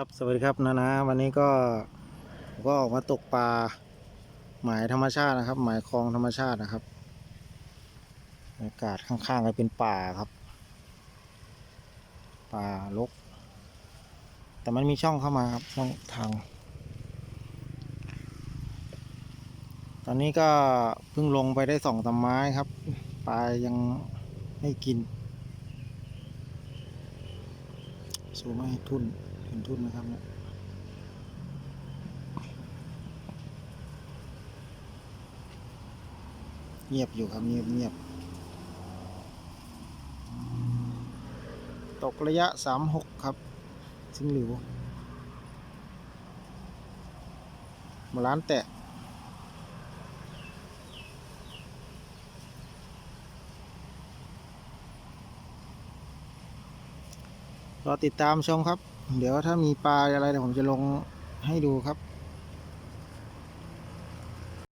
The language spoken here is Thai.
ครับสวัสดีครับนานาวันนี้ก็ก็ออกมาตกปลาหมายธรรมชาตินะครับ หมายคลองธรรมชาตินะครับบรรยากาศข้างๆก็เป็นป่าครับป่าลกแต่มันมีช่องเข้ามาครับช่องทาง ตอนนี้ก็เพิ่งลงไปได้สองตำไม้ครับปลายังไม่กินสูไม่ให้ทุน ห็นทุนนะครับเนี่ยเงียบอยู่ครับเงียบเงียบตกระยะสามหกครับซิงหลิวมาล้านแตะรอติดตามชมครับ เดี๋ยวถ้ามีปลาอะไรเดี๋ยวผมจะลงให้ดูครับ